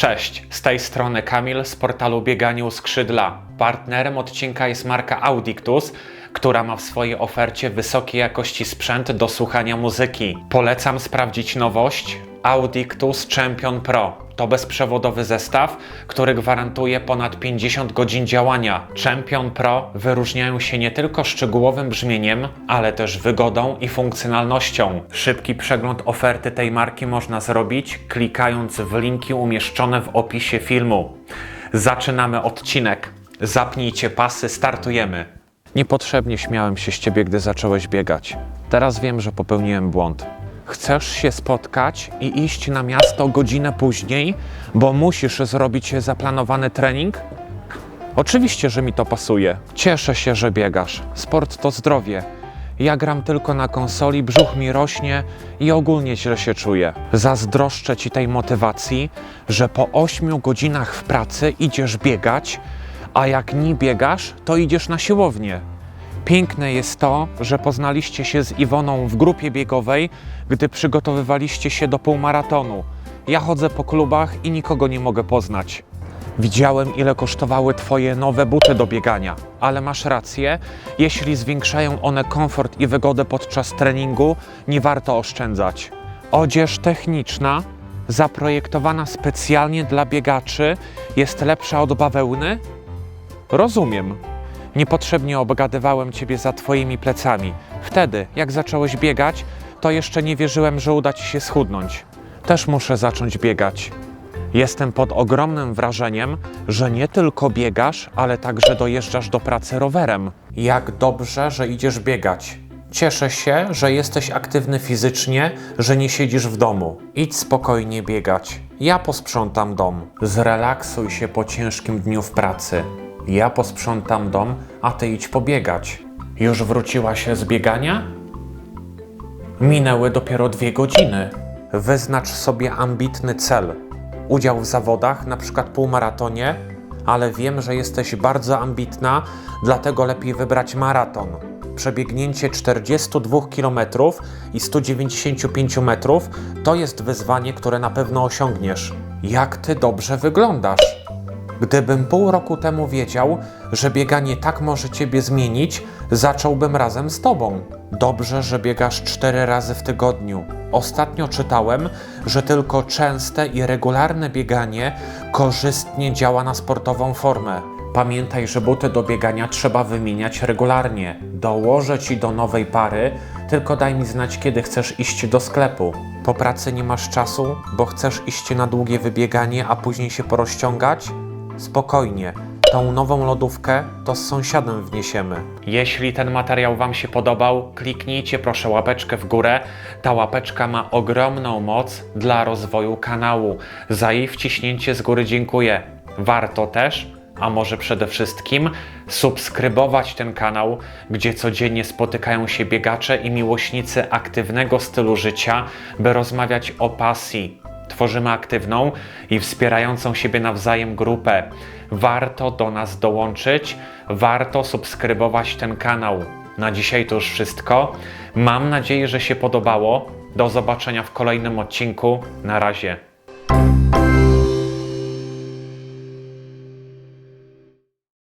Cześć, z tej strony Kamil z portalu Bieganiu Skrzydla. Partnerem odcinka jest marka Audictus, która ma w swojej ofercie wysokiej jakości sprzęt do słuchania muzyki. Polecam sprawdzić nowość Audictus Champion Pro. To bezprzewodowy zestaw, który gwarantuje ponad 50 godzin działania. Champion Pro wyróżniają się nie tylko szczegółowym brzmieniem, ale też wygodą i funkcjonalnością. Szybki przegląd oferty tej marki można zrobić klikając w linki umieszczone w opisie filmu. Zaczynamy odcinek. Zapnijcie pasy, startujemy. Niepotrzebnie śmiałem się z ciebie, gdy zacząłeś biegać. Teraz wiem, że popełniłem błąd. Chcesz się spotkać i iść na miasto godzinę później, bo musisz zrobić zaplanowany trening? Oczywiście, że mi to pasuje. Cieszę się, że biegasz. Sport to zdrowie. Ja gram tylko na konsoli, brzuch mi rośnie i ogólnie źle się czuję. Zazdroszczę ci tej motywacji, że po 8 godzinach w pracy idziesz biegać, a jak nie biegasz, to idziesz na siłownię. Piękne jest to, że poznaliście się z Iwoną w grupie biegowej, gdy przygotowywaliście się do półmaratonu. Ja chodzę po klubach i nikogo nie mogę poznać. Widziałem, ile kosztowały Twoje nowe buty do biegania, ale masz rację, jeśli zwiększają one komfort i wygodę podczas treningu, nie warto oszczędzać. Odzież techniczna, zaprojektowana specjalnie dla biegaczy, jest lepsza od bawełny? Rozumiem. Niepotrzebnie obgadywałem ciebie za twoimi plecami. Wtedy, jak zacząłeś biegać, to jeszcze nie wierzyłem, że uda ci się schudnąć. Też muszę zacząć biegać. Jestem pod ogromnym wrażeniem, że nie tylko biegasz, ale także dojeżdżasz do pracy rowerem. Jak dobrze, że idziesz biegać. Cieszę się, że jesteś aktywny fizycznie, że nie siedzisz w domu. Idź spokojnie biegać. Ja posprzątam dom. Zrelaksuj się po ciężkim dniu w pracy. Ja posprzątam dom, a ty idź pobiegać. Już wróciła się z biegania? Minęły dopiero dwie godziny. Wyznacz sobie ambitny cel. Udział w zawodach, na przykład półmaratonie, ale wiem, że jesteś bardzo ambitna, dlatego lepiej wybrać maraton. Przebiegnięcie 42 km i 195 metrów to jest wyzwanie, które na pewno osiągniesz. Jak ty dobrze wyglądasz! Gdybym pół roku temu wiedział, że bieganie tak może ciebie zmienić, zacząłbym razem z tobą. Dobrze, że biegasz cztery razy w tygodniu. Ostatnio czytałem, że tylko częste i regularne bieganie korzystnie działa na sportową formę. Pamiętaj, że buty do biegania trzeba wymieniać regularnie. Dołożę ci do nowej pary, tylko daj mi znać, kiedy chcesz iść do sklepu. Po pracy nie masz czasu, bo chcesz iść na długie wybieganie, a później się porozciągać? Spokojnie. Tą nową lodówkę to z sąsiadem wniesiemy. Jeśli ten materiał Wam się podobał, kliknijcie proszę łapeczkę w górę. Ta łapeczka ma ogromną moc dla rozwoju kanału. Za jej wciśnięcie z góry dziękuję. Warto też, a może przede wszystkim, subskrybować ten kanał, gdzie codziennie spotykają się biegacze i miłośnicy aktywnego stylu życia, by rozmawiać o pasji, tworzymy aktywną i wspierającą siebie nawzajem grupę. Warto do nas dołączyć, warto subskrybować ten kanał. Na dzisiaj to już wszystko. Mam nadzieję, że się podobało. Do zobaczenia w kolejnym odcinku. Na razie.